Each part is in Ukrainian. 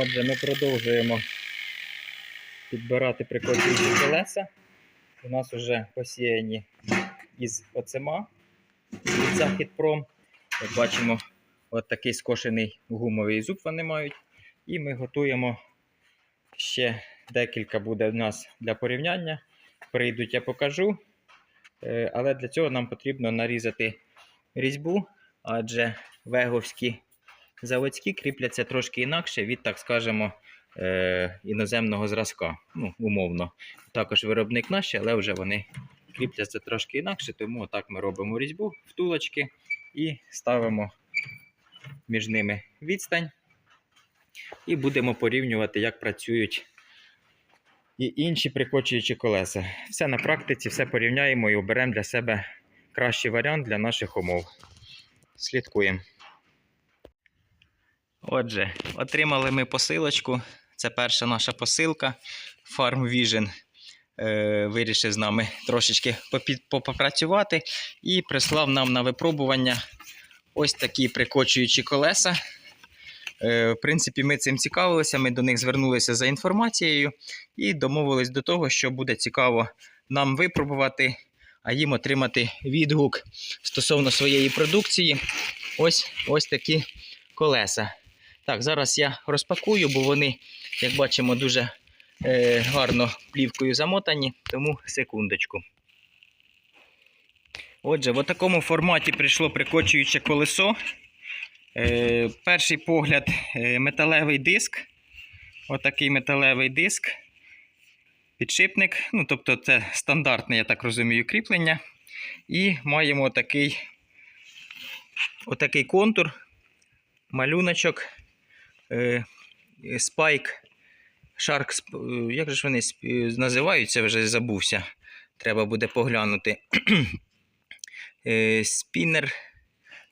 Отже, ми продовжуємо підбирати прикольчуючі колеса. У нас вже посіяні із оцима від Західпром. Як бачимо, от такий скошений гумовий зуб вони мають. І ми готуємо ще декілька буде у нас для порівняння. Прийдуть, я покажу. Е, Але для цього нам потрібно нарізати різьбу, адже веговські заводські кріпляться трошки інакше від, так скажемо, е, іноземного зразка. Ну, умовно. Також виробник наш, але вже вони кріпляться трошки інакше, тому отак ми робимо різьбу, втулочки і ставимо між ними відстань. І будемо порівнювати, як працюють і інші прикочуючі колеса. Все на практиці, все порівняємо і оберемо для себе кращий варіант для наших умов. Слідкуємо. Отже, отримали ми посилочку. Це перша наша посилка. Farm Vision е, вирішив з нами трошечки попрацювати і прислав нам на випробування ось такі прикочуючі колеса. Е, в принципі, ми цим цікавилися, ми до них звернулися за інформацією і домовились до того, що буде цікаво нам випробувати, а їм отримати відгук стосовно своєї продукції. Ось, ось такі колеса. Так, зараз я розпакую, бо вони, як бачимо, дуже е, гарно плівкою замотані, тому секундочку. Отже, в такому форматі прийшло прикочуюче колесо. Е, перший погляд е, металевий диск. Отакий металевий диск. Підшипник. Ну, тобто, це стандартне, я так розумію, кріплення. І маємо отакий, отакий контур, малюночок, спайк, шарк, е, як же ж вони е, називаються, вже забувся. Треба буде поглянути. Е, Спіннер.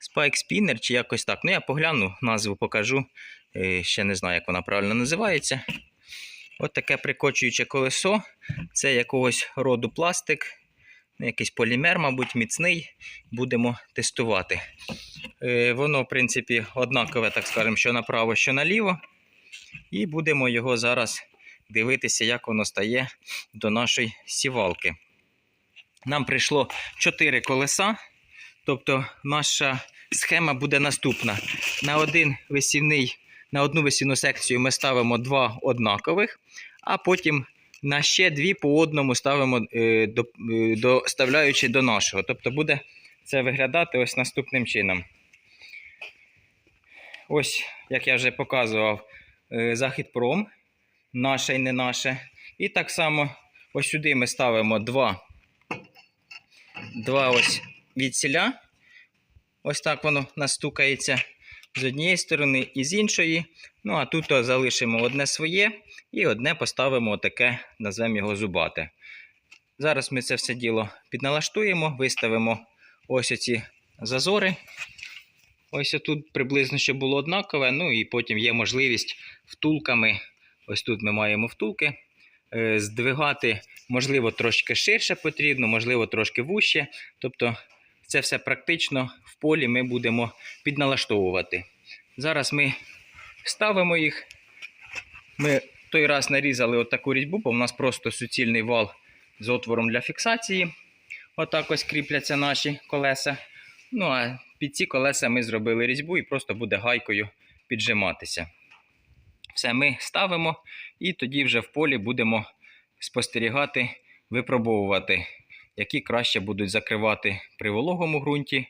Spike Spinner чи якось так. Ну, я погляну, назву покажу. Е, Ще не знаю, як вона правильно називається. От таке прикочуюче колесо. Це якогось роду пластик, якийсь полімер, мабуть, міцний. Будемо тестувати. Е, Воно, в принципі, однакове, так скажемо, що направо, що наліво. І будемо його зараз дивитися, як воно стає до нашої сівалки. Нам прийшло 4 колеса. Тобто наша схема буде наступна. На один висівний, на одну висівну секцію ми ставимо два однакових, а потім на ще дві по одному ставимо, е, до, е, доставляючи до нашого. Тобто буде це виглядати ось наступним чином. Ось, як я вже показував, е, Західпром, наше і не наше. І так само ось сюди ми ставимо два, два ось відсіля. Ось так воно настукається з однієї сторони і з іншої. Ну, а тут залишимо одне своє і одне поставимо таке, назвемо його зубате. Зараз ми це все діло підналаштуємо, виставимо ось оці зазори. Ось тут приблизно щоб було однакове. Ну і потім є можливість втулками. Ось тут ми маємо втулки. е, Здвигати, можливо, трошки ширше потрібно, можливо, трошки вужче. Тобто це все практично в полі ми будемо підналаштовувати. Зараз ми ставимо їх. Ми той раз нарізали отаку різьбу, бо в нас просто суцільний вал з отвором для фіксації. Отак ось кріпляться наші колеса. Ну а під ці колеса ми зробили різьбу і просто буде гайкою піджиматися. Все ми ставимо і тоді вже в полі будемо спостерігати, випробовувати які краще будуть закривати при вологому ґрунті,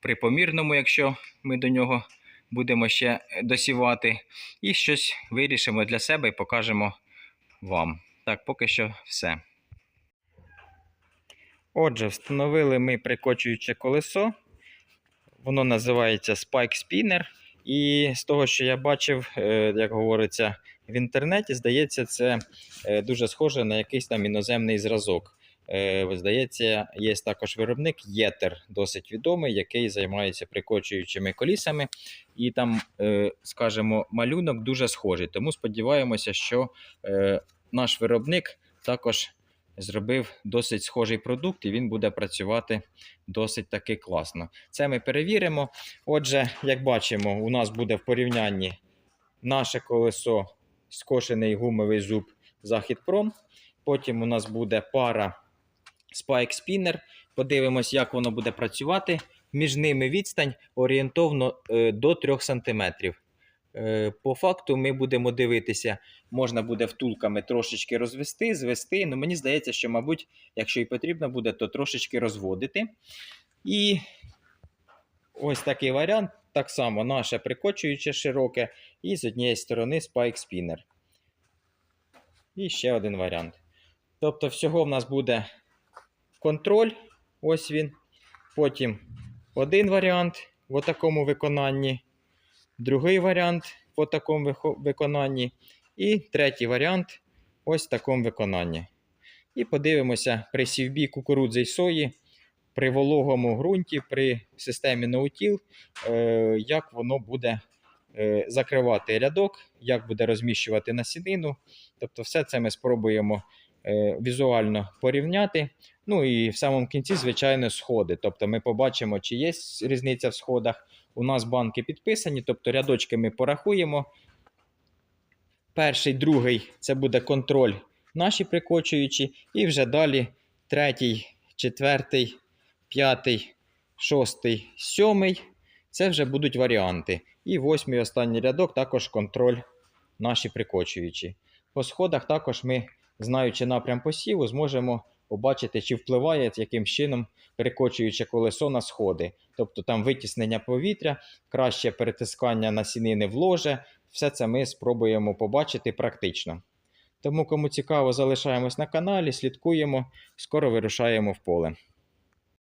при помірному, якщо ми до нього будемо ще досівати. І щось вирішимо для себе і покажемо вам. Так, поки що все. Отже, встановили ми прикочуюче колесо. Воно називається Spike Spinner. І з того, що я бачив, е, як говориться в інтернеті, здається, це е, дуже схоже на якийсь там іноземний зразок. Е, Здається, є також виробник Єтер, досить відомий, який займається прикочуючими колісами. І там, е, скажімо, малюнок дуже схожий. Тому сподіваємося, що е, наш виробник також зробив досить схожий продукт, і він буде працювати досить таки класно. Це ми перевіримо. Отже, як бачимо, у нас буде в порівнянні наше колесо скошений гумовий зуб Захід Пром. Потім у нас буде пара Spike Spinner. Подивимось, як воно буде працювати. Між ними відстань орієнтовно е, до 3 см. Е, По факту ми будемо дивитися, можна буде втулками трошечки розвести, звести. Ну, мені здається, що, мабуть, якщо і потрібно буде, то трошечки розводити. І ось такий варіант. Так само наше прикочуюче широке, і з однієї сторони Spike Spinner. І ще один варіант. Тобто, всього в нас буде контроль, ось він. Потім один варіант в такому виконанні, другий варіант в такому виконанні, і третій варіант ось в такому виконанні. І подивимося при сівбі кукурудзи й сої, при вологому ґрунті, при системі ноутіл, е, як воно буде е, закривати рядок, як буде розміщувати насінину. Тобто, все це ми спробуємо е, візуально порівняти. Ну і в самому кінці, звичайно, сходи. Тобто ми побачимо, чи є різниця в сходах. У нас банки підписані, тобто рядочки ми порахуємо. Перший, другий це буде контроль наші прикочуючі, і вже далі третій, четвертий, п'ятий, шостий, сьомий. Це вже будуть варіанти. І восьмий останній рядок також контроль наші прикочуючі. По сходах також ми, знаючи напрям посіву, зможемо побачити, чи впливає яким чином перекочуюче колесо на сходи. Тобто там витіснення повітря, краще перетискання насінини в ложе. Все це ми спробуємо побачити практично. Тому, кому цікаво, залишаємось на каналі, слідкуємо, скоро вирушаємо в поле.